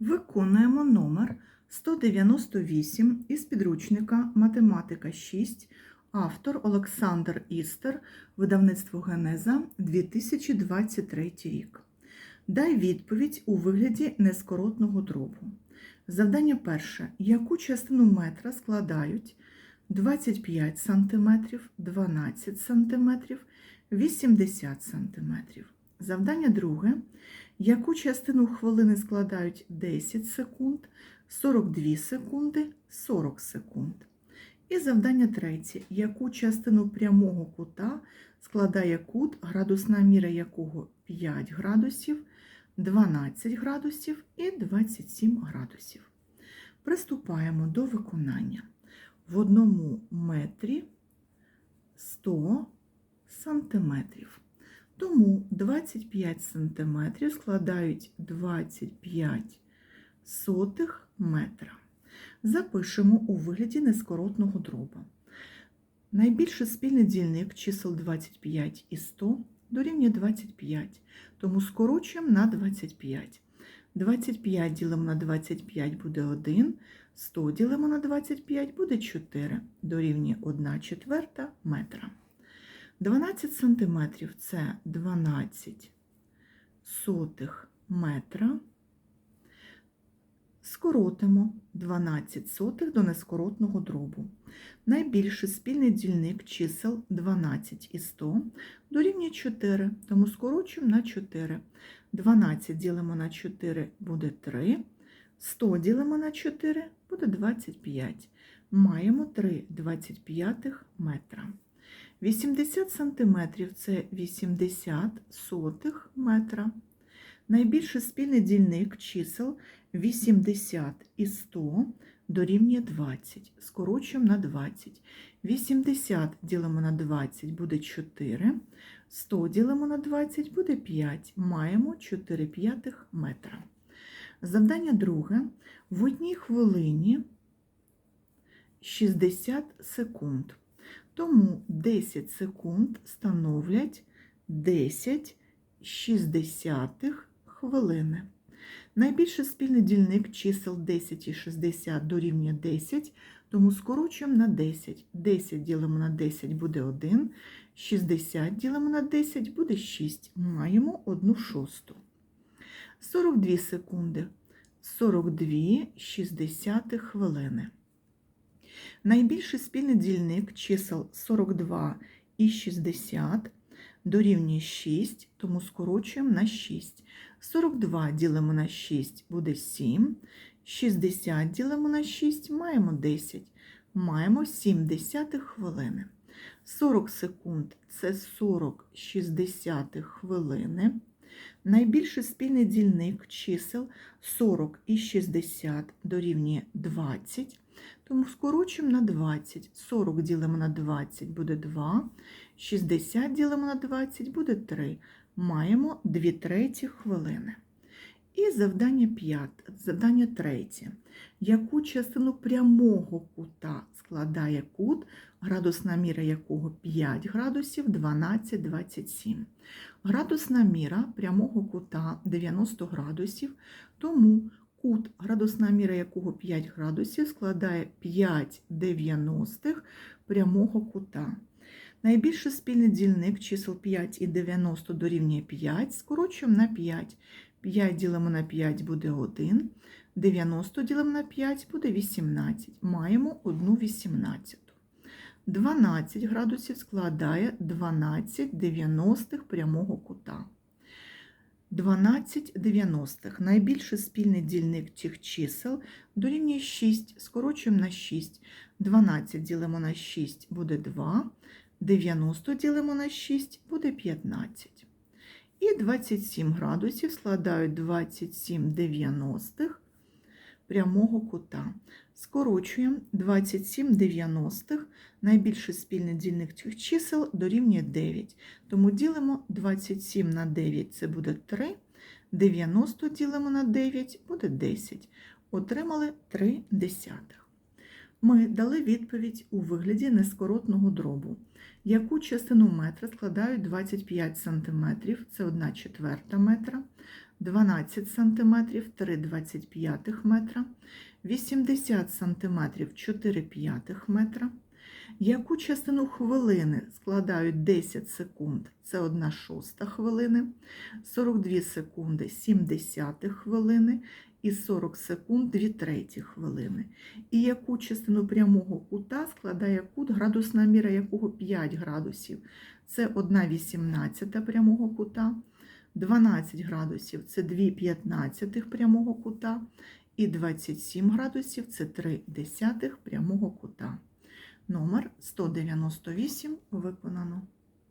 Виконуємо номер 198 із підручника Математика 6, автор Олександр Істер, видавництво Генеза 2023 рік. Дай відповідь у вигляді нескоротного дробу. Завдання перше. Яку частину метра складають 25 см, 12 см, 80 см. Завдання друге. Яку частину хвилини складають 10 секунд, 42 секунди, 40 секунд. І завдання третє. Яку частину прямого кута складає кут, градусна міра якого 5 градусів, 12 градусів і 27 градусів. Приступаємо до виконання. В одному метрі 100 сантиметрів. Тому 25 см складають 25 сотих метра. Запишемо у вигляді нескоротного дроба. Найбільший спільний дільник чисел 25 і 100 дорівнює 25, тому скорочуємо на 25. 25 ділимо на 25 буде 1, 100 ділимо на 25 буде 4, дорівнює 1 четверта метра. 12 сантиметрів це 12 сотих метра. Скоротимо 12 сотих до нескоротного дробу. Найбільший спільний дільник чисел 12 і 100 дорівнює 4, тому скорочуємо на 4. 12 ділимо на 4 буде 3, 100 ділимо на 4 буде 25. Маємо 3 25 метра. 80 см це 80 сотих метра. Найбільший спільний дільник чисел 80 і 100 дорівнює 20. Скорочуємо на 20. 80 ділимо на 20 буде 4. 100 ділимо на 20 буде 5. Маємо 4 п'ятих метра. Завдання друге. В одній хвилині 60 секунд. Тому 10 секунд становлять 10 шістдесятих хвилини. Найбільший спільний дільник чисел 10 і 60 дорівнює 10, тому скорочуємо на 10. 10 ділимо на 10 буде 1, 60 ділимо на 10 буде 6. Маємо 1 шосту. 42 секунди. 42 шістдесятих хвилини. Найбільший спільний дільник чисел 42 і 60 дорівнює 6, тому скорочуємо на 6. 42 ділимо на 6 буде 7. 60 ділимо на 6 маємо 10. Маємо 7 десятих хвилини. 40 секунд це 40 60 хвилини. Найбільший спільний дільник чисел 40 і 60 дорівнює 20. Тому скорочуємо на 20. 40 ділимо на 20 буде 2. 60 ділимо на 20 буде 3. Маємо 2 треті хвилини. І завдання 5, завдання третє. Яку частину прямого кута складає кут, градусна міра якого 5 градусів 12, 27. Градусна міра прямого кута 90 градусів, тому кут, градусна міра якого 5 градусів, складає 5 дев'яностих прямого кута. Найбільший спільний дільник чисел 5 і 90 дорівнює 5, скорочуємо на 5. 5 ділимо на 5 буде 1, 90 ділимо на 5 буде 18. Маємо 1 18. 12 градусів складає 12 дев'яностих прямого кута. 12 дев'яностих. Найбільший спільний дільник цих чисел дорівнює 6. Скорочуємо на 6. 12 ділимо на 6 буде 2. 90 ділимо на 6 буде 15. І 27 градусів складають 27 дев'яностих прямого кута. Скорочуємо 27 дев'яностих, найбільший спільний дільник цих чисел дорівнює 9. Тому ділимо 27 на 9 це буде 3, 90 ділимо на 9 буде 10. Отримали 3 десятих. Ми дали відповідь у вигляді нескоротного дробу, яку частину метра складають 25 см, це 1 четверта метра, 12 см 3,25 метра, 80 см 4 п'ятих метра. Яку частину хвилини складають 10 секунд? Це 1 шоста хвилини, 42 секунди 7 хвилини і 40 секунд 2 треті хвилини. І яку частину прямого кута складає кут, градусна міра якого 5 градусів? Це 1 вісімнадцята прямого кута, 12 градусів це 2 п'ятнадцятих прямого кута, і 27 градусів це 3 десятих прямого кута. Номер 198 виконано.